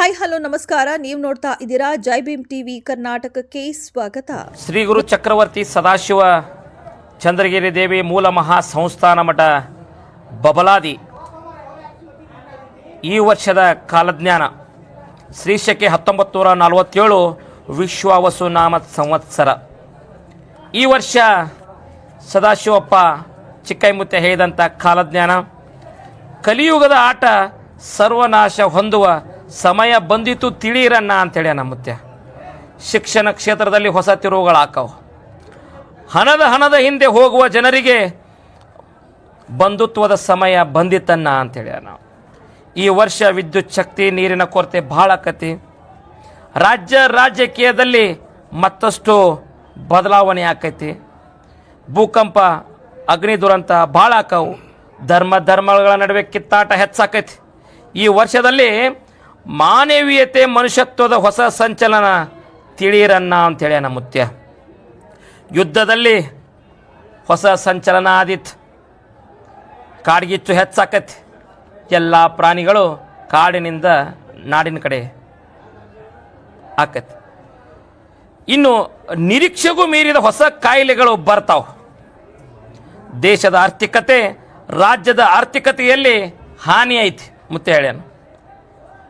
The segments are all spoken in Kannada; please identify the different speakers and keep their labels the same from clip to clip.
Speaker 1: ಹಾಯ್ ಹಲೋ ನಮಸ್ಕಾರ. ನೀವು ನೋಡ್ತಾ ಇದ್ದೀರಾ ಜೈ ಭೀಮ್ ಟಿವಿ ಕರ್ನಾಟಕಕ್ಕೆ ಸ್ವಾಗತ.
Speaker 2: ಶ್ರೀ ಗುರು ಚಕ್ರವರ್ತಿ ಸದಾಶಿವ ಚಂದ್ರಗಿರಿ ದೇವಿ ಮೂಲ ಮಹಾ ಸಂಸ್ಥಾನ ಮಠ ಬಬಲಾದಿ. ಈ ವರ್ಷದ ಕಾಲಜ್ಞಾನ ಶ್ರೀಶಕ್ಕೆ ಹತ್ತೊಂಬತ್ತು ನೂರ ನಲವತ್ತೇಳು ವಿಶ್ವಾವಸು ನಾಮ ಸಂವತ್ಸರ. ಈ ವರ್ಷ ಸದಾಶಿವಪ್ಪ ಚಿಕ್ಕೈಮುತ್ತೆ ಹೇಳಿದಂಥ ಕಾಲಜ್ಞಾನ. ಕಲಿಯುಗದ ಆಟ ಸರ್ವನಾಶ ಹೊಂದುವ ಸಮಯ ಬಂದಿತು ತಿಳಿಯಿರನ್ನ ಅಂತೇಳಿ ನಮ್ಮತ್ತೆ ಶಿಕ್ಷಣ ಕ್ಷೇತ್ರದಲ್ಲಿ ಹೊಸ ತಿರುವುಗಳಾಕವು. ಹಣದ ಹಣದ ಹಿಂದೆ ಹೋಗುವ ಜನರಿಗೆ ಬಂಧುತ್ವದ ಸಮಯ ಬಂದಿತ್ತನ್ನ ಅಂತೇಳಿ ನಾವು ಈ ವರ್ಷ ವಿದ್ಯುತ್ ಶಕ್ತಿ, ನೀರಿನ ಕೊರತೆ ಭಾಳ ಕತಿ ರಾಜ್ಯ ರಾಜಕೀಯದಲ್ಲಿ ಮತ್ತಷ್ಟು ಬದಲಾವಣೆ ಆಕೈತಿ. ಭೂಕಂಪ, ಅಗ್ನಿ ದುರಂತ ಭಾಳ ಆಕವು. ಧರ್ಮ ಧರ್ಮಗಳ ನಡುವೆ ಕಿತ್ತಾಟ ಹೆಚ್ಚಾಕೈತಿ. ಈ ವರ್ಷದಲ್ಲಿ ಮಾನವೀಯತೆ ಮನುಷ್ಯತ್ವದ ಹೊಸ ಸಂಚಲನ ತಿಳಿಯಿರನ್ನ ಅಂತೇಳಿ ನಮ್ಮ ಮುತ್ಯ ಯುದ್ಧದಲ್ಲಿ ಹೊಸ ಸಂಚಲನ ಆದಿತ್ತು ಕಾಡ್ಗಿಚ್ಚು ಹೆಚ್ಚಾಕತಿ. ಎಲ್ಲ ಪ್ರಾಣಿಗಳು ಕಾಡಿನಿಂದ ನಾಡಿನ ಕಡೆ ಆಕತಿ. ಇನ್ನು ನಿರೀಕ್ಷೆಗೂ ಮೀರಿದ ಹೊಸ ಕಾಯಿಲೆಗಳು ಬರ್ತಾವೆ. ದೇಶದ ಆರ್ಥಿಕತೆ ರಾಜ್ಯದ ಆರ್ಥಿಕತೆಯಲ್ಲಿ ಹಾನಿ ಐತಿ ಮುತ್ತೆ ಹೇಳ್ಯಾನ.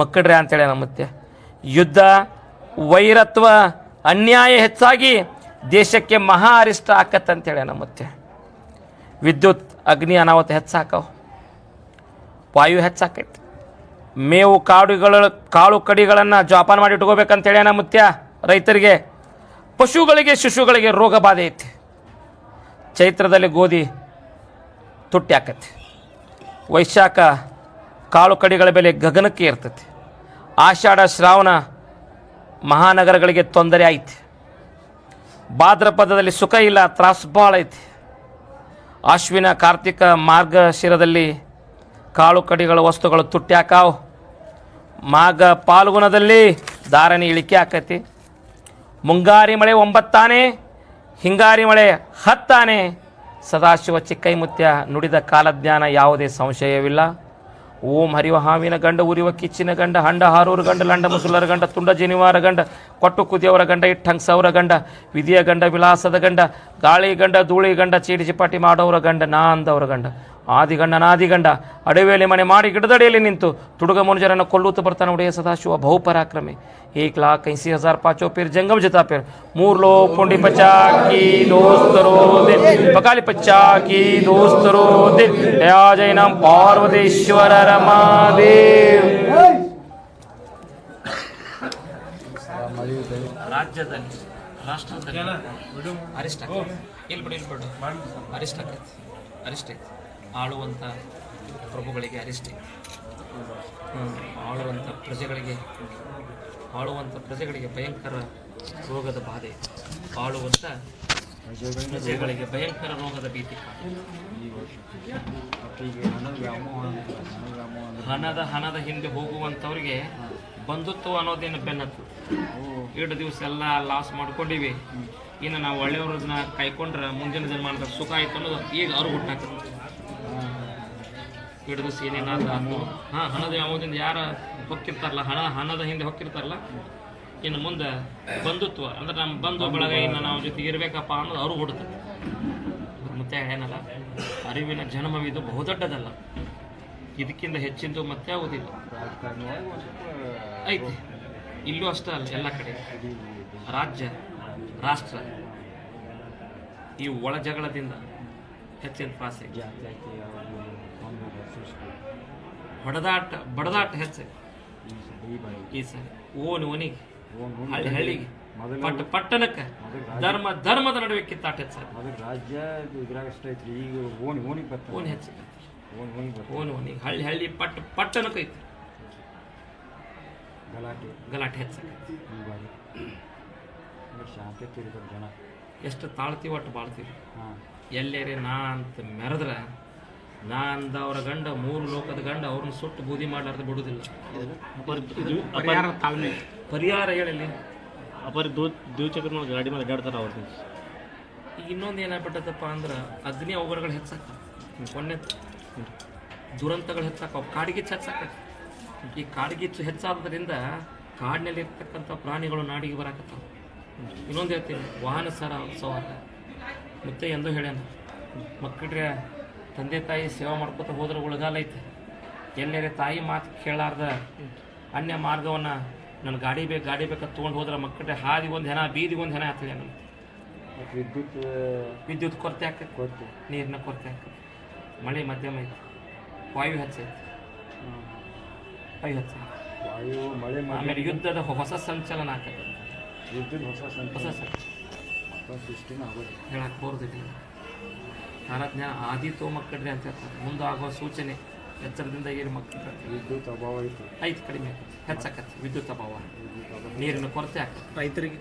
Speaker 2: ಮಕ್ಕಳ್ರೆ ಅಂತೇಳಿ ನಮ್ಮ ಮತ್ತೆ ಯುದ್ಧ, ವೈರತ್ವ, ಅನ್ಯಾಯ ಹೆಚ್ಚಾಗಿ ದೇಶಕ್ಕೆ ಮಹಾ ಅರಿಷ್ಟ ಆಕತ್ತಂತೇಳಿ ನಮ್ಮ ಮತ್ತೆ ವಿದ್ಯುತ್, ಅಗ್ನಿ ಅನಾಹುತ ಹೆಚ್ಚಾಕವು. ವಾಯು ಹೆಚ್ಚಾಕೈತಿ. ಮೇವು ಕಾಡುಗಳ, ಕಾಳು ಕಡಿಗಳನ್ನು ಜೋಪಾನ ಮಾಡಿ ಇಟ್ಕೋಬೇಕಂತೇಳಿ ನಮ್ಮ ಮುತ್ಯ ರೈತರಿಗೆ. ಪಶುಗಳಿಗೆ, ಶಿಶುಗಳಿಗೆ ರೋಗ ಬಾಧೆ ಐತಿ. ಚೈತ್ರದಲ್ಲಿ ಗೋಧಿ ತುಟ್ಟಿ ಆಕತಿ ವೈಶಾಖ ಕಾಳು ಕಡಿಗಳ ಬೆಲೆ ಗಗನಕ್ಕೆ ಇರ್ತೈತಿ ಆಷಾಢ, ಶ್ರಾವಣ ಮಹಾನಗರಗಳಿಗೆ ತೊಂದರೆ ಐತಿ. ಭಾದ್ರಪದದಲ್ಲಿ ಸುಖ ಇಲ್ಲ, ತ್ರಾಸು ಭಾಳ ಐತಿ. ಅಶ್ವಿನ, ಕಾರ್ತಿಕ ಮಾರ್ಗಶಿರದಲ್ಲಿ ಕಾಳು ಕಡಿಗಳ ವಸ್ತುಗಳು ತುಟ್ಟಿ ಹಾಕಾವು. ಮಾಘ ಪಾಲ್ಗುಣದಲ್ಲಿ ಧಾರಣೆ ಇಳಿಕೆ ಆಕೈತಿ. ಮುಂಗಾರಿ ಮಳೆ ಒಂಬತ್ತಾನೆ, ಹಿಂಗಾರಿ ಮಳೆ ಹತ್ತಾನೆ. ಸದಾಶಿವ ಚಿಕ್ಕೈಮುತ್ಯ ನುಡಿದ ಕಾಲಜ್ಞಾನ ಯಾವುದೇ ಸಂಶಯವಿಲ್ಲ. ಓಂ ಹರಿವ ಹಾವಿನ ಗಂಡ, ಉರಿವ ಕಿಚ್ಚಿನ ಗಂಡ, ಹಂಡ ಹಾರೂರು ಗಂಡ, ಲಂಡ ಮುಸುಲರ ಗಂಡ, ತುಂಡ ಜನಿವಾರ ಗಂಡ, ಕೊಟ್ಟು ಕುದಿಯವರ ಗಂಡ ಇಟ್ಟಂಗ್ಸವರ ಗಂಡ, ವಿಧಿಯ ಗಂಡ, ವಿಲಾಸದ ಗಂಡ, ಗಾಳಿ ಗಂಡ, ಧೂಳಿ ಗಂಡ ಚೀಟಿ ಚಿಪಾಟಿ ಮಾಡೋರ ಗಂಡ ನಾ ಅಂದವರ ಗಂಡ. ಆದಿಗಂಡ ನಾದಿಗಂಡ ಅಡವಿಯಲ್ಲಿ ಮನೆ ಮಾಡಿ ಗಿಡದಡಿಯಲ್ಲಿ ನಿಂತು ತುಡುಗ ಮನುಜರನ್ನು ಕೊಲ್ಲುತ್ತಾ ಬರ್ತಾನೆ ಒಡೆಯ ಸದಾಶಿವ ಬಹುಪರಾಕ್ರಮಿ. ಏಕ್ ಲಾಖ್ ಐಸಿ ಹಜಾರ್ ಪಾಚೋ ಪೇರ್ ಜಂಗಮ್ ಜತಾ ಪೇರ್ ಮೂರ್ ಲೋ ಪುಂಡಿ ಪಚಾಕಿ ದೋಸ್ತರೋ ದಿಲ್ ಬಕಾಲಿ ಪಚಾಕಿ ದೋಸ್ತರೋ ದಿಲ್ ಯಾ ಜೈನಂ ಪಾರ್ವತೇಶ್ವರ ರಮಾದೇವ್ ರಾಜ್ಯದಲ್ಲಿ ರಾಷ್ಟ್ರದಲ್ಲಿ ಅರಿಷ್ಟ ಇಲ್ಲಿ ಬಿಡು ಇಲ್ಲಿ ಬಿಡು ಅರಿಷ್ಟ ಅರಿಷ್ಟ ಆಳುವಂಥ ಪ್ರಭುಗಳಿಗೆ ಅರಿಷ್ಟೆ. ಆಳುವಂಥ ಪ್ರಜೆಗಳಿಗೆ ಆಳುವಂಥ ಪ್ರಜೆಗಳಿಗೆ ಭಯಂಕರ ರೋಗದ ಬಾಧೆ. ಆಳುವಂಥ ಪ್ರಜೆಗಳಿಗೆ ಭಯಂಕರ ರೋಗದ ಭೀತಿ ಹಣದ ಹಣದ ಹಿಂದೆ ಹೋಗುವಂಥವ್ರಿಗೆ ಬಂಧುತ್ವ ಅನ್ನೋದೇನು ಬೆನ್ನತ್ತು ಎರಡು ದಿವಸ ಎಲ್ಲ ಲಾಸ್ ಮಾಡ್ಕೊಂಡಿವಿ ಇನ್ನು ನಾವು ಒಳ್ಳೆಯವ್ರನ್ನ ಕಾಯ್ಕೊಂಡ್ರೆ ಮುಂದಿನ ಜನ್ಮಾನದ ಸುಖ ಆಯ್ತು ಅನ್ನೋದು ಈಗ ಅವ್ರು ಹುಟ್ಟಾಕತ್ತೆ ಎರಡು ಸೇನೆನಾಥ ಹಾಂ, ಹಣದ ಯಾವುದಿಂದ ಯಾರ ಹೊಕ್ಕಿರ್ತಾರಲ್ಲ, ಹಣ, ಹಣದ ಹಿಂದೆ ಹೊಕ್ಕಿರ್ತಾರಲ್ಲ, ಇನ್ನು ಮುಂದೆ ಬಂಧುತ್ವ. ಅಂದ್ರೆ ನಮ್ಮ ಬಂಧು ಬಳಗ ಇನ್ನು ನಾವು ಜೊತೆಗೆ ಇರಬೇಕಪ್ಪ ಅನ್ನೋದು ಅವ್ರು ಹುಡುತ್ತೆ ಮತ್ತೆ ಏನಲ್ಲ, ಅರಿವಿನ ಜನ್ಮವಿದು ಬಹುದೊಡ್ಡದಲ್ಲ ಇದಕ್ಕಿಂತ ಹೆಚ್ಚಿಂದು ಮತ್ತೆ
Speaker 3: ಸ್ವಲ್ಪ
Speaker 2: ಐತಿ. ಇಲ್ಲೂ ಅಷ್ಟೇ ಅಲ್ಲ, ಎಲ್ಲ ಕಡೆ. ರಾಜ್ಯ, ರಾಷ್ಟ್ರ. ಈ ಒಳ ಜಗಳದಿಂದ ಹೆಚ್ಚಿನ ತ್ರಾಸೆ ಹೊಡೆದಾಟ ಬಡದಾಟ ಹೆಚ್ಚು.
Speaker 3: ಈ
Speaker 2: ಸರಿ ಓನ್ ಓನಿಗೆ
Speaker 3: ಓನ್ ಓನ್
Speaker 2: ಹಳ್ಳಿ ಹಳ್ಳಿಗೆ. ಪಟ್ಟ ಪಟ್ಟಣಕ್ಕೆ ಧರ್ಮ ಧರ್ಮದ ನಡುವೆ ಕಿತ್ತಾಟ ಹೆಚ್ಚಾಗ
Speaker 3: ಮೊದಲು ರಾಜ್ಯ ಇದ್ರಾಗ ಅಷ್ಟೇ ಐತ್ರಿ ಈಗ ಓಣಿ ಓಣಿಗೆ ಬರ್ತಾರೆ
Speaker 2: ಓನ್ ಹೆಚ್ಚು.
Speaker 3: ಓಣಿ ಓಣಿಗೆ
Speaker 2: ಓನ್ ಓನಿಗೆ ಹಳ್ಳಿ ಹಳ್ಳಿ ಪಟ್ಟ ಪಟ್ಟಣಕ್ಕೆ ಐತಿ
Speaker 3: ಗಲಾಟೆ.
Speaker 2: ಗಲಾಟೆ ಹೆಚ್ಚಾಗೈತಿ
Speaker 3: ಶಾಂತಿ ಜನ.
Speaker 2: ಎಷ್ಟು ತಾಳ್ತೀವಿ ಒಟ್ಟು ಬಾಳ್ತೀವಿ ಎಲ್ಲೇರಿ ನಾ ಅಂತ ಮೆರೆದ್ರ ನಾ ಅವರ ಗಂಡ ಮೂರು ಲೋಕದ ಗಂಡ ಅವ್ರನ್ನ ಸುಟ್ಟು ಬೂದಿ ಮಾಡ್ಲಾರ್ದ ಬಿಡುದಿಲ್ಲ.
Speaker 4: ಪರಿಹಾರ ತಾಳ್ಮೆ.
Speaker 2: ಪರಿಹಾರ ಹೇಳಲಿ?
Speaker 4: ಅಪರಿ ದೂ ದ್ವಿಚಕ್ರ ಮೇಲೆ ಗಾಡಿ ಮೇಲೆ ಅಡ್ಡಾಡ್ತಾರೆ ಅವ್ರದ್ದು
Speaker 2: ಈಗ ಇನ್ನೊಂದು ಏನಾಗ್ಬಿಟ್ಟದಪ್ಪ ಅಂದ್ರೆ ಅಗ್ನಿ ಅವಘಡಗಳು ಹೆಚ್ಚಾಕ. ಕೊನೆ ದುರಂತಗಳು ಹೆಚ್ಚಾಕ. ಕಾಡ್ಗಿಚ್ಚು ಹೆಚ್ಚಾಕ ಈ ಕಾಡ್ಗಿಚ್ಚು ಹೆಚ್ಚಾದ್ರಿಂದ ಕಾಡಿನಲ್ಲಿ ಇರ್ತಕ್ಕಂಥ ಪ್ರಾಣಿಗಳು ನಾಡಿಗೆ ಬರಾಕತ್ತಾವ. ಇನ್ನೊಂದು ಹೇಳ್ತೀನಿ ವಾಹನ ಸರ ಸವಾರ. ಮತ್ತೆ ಎಂದೂ ಹೇಳ್ಯಾನ. ಮಕ್ಕಳ್ರೆ ತಂದೆ ತಾಯಿ ಸೇವೆ ಮಾಡ್ಕೊತ ಹೋದ್ರೆ ಉಳ್ಗಾಲ ಐತೆ. ಎಲ್ಲೇರೆ ತಾಯಿ ಮಾತು ಕೇಳಾರ್ದ. ಅನ್ಯ ಮಾರ್ಗವನ್ನು ನನ್ನ ಗಾಡಿ ಬೇಕು ಗಾಡಿ ಬೇಕಂತ ತೊಗೊಂಡು ಹೋದ್ರೆ ಮಕ್ಕಳೇ ಹಾದಿ ಒಂದು ಹೆಣ ಬೀದಿ ಒಂದು ಹೆಣ ಆಗ್ತದೆ
Speaker 3: ವಿದ್ಯುತ್
Speaker 2: ವಿದ್ಯುತ್ ಕೊರತೆ ಆಕೈತಿ
Speaker 3: ಕೊರತೆ.
Speaker 2: ನೀರಿನ ಕೊರತೆ ಹಾಕ ಮಳೆ ಮಧ್ಯಮ ಐತೆ. ವಾಯು ಹೆಚ್ಚೈತಿ. ವಾಯು ಹಚ್ಚ
Speaker 3: ವಾಯು ಮಳೆ
Speaker 2: ಆಮೇಲೆ ಯುದ್ಧದ ಹೊಸ ಸಂಚಲನ ಆಕೈತಿ
Speaker 3: ವಿದ್ಯುತ್ ಹೊಸ
Speaker 2: ಹೊಸ
Speaker 3: ಸಂಚಲನ.
Speaker 2: ಹೇಳಕ್ಕೆ ಬೋರ್ದಿಲ್ಲ ತಾರಜ್ಞಾನ ಆದಿತೋ ಮಕ್ಕಳ್ರಿ ಅಂತ ಹೇಳ್ತಾರೆ. ಮುಂದೆ ಆಗುವ ಸೂಚನೆ ಎಚ್ಚರದಿಂದ ಏನು ಮಕ್ಕಳು
Speaker 3: ವಿದ್ಯುತ್ ಅಭಾವ ಐತೆ
Speaker 2: ಐತೆ ಕಡಿಮೆ ಹೆಚ್ಚಾಕತ್ತೆ ಹೆಚ್ಚಾಕೈತಿ ವಿದ್ಯುತ್ ಅಭಾವ. ನೀರಿನ ಕೊರತೆ ಆಗ್ತದೆ
Speaker 4: ರೈತರಿಗೆ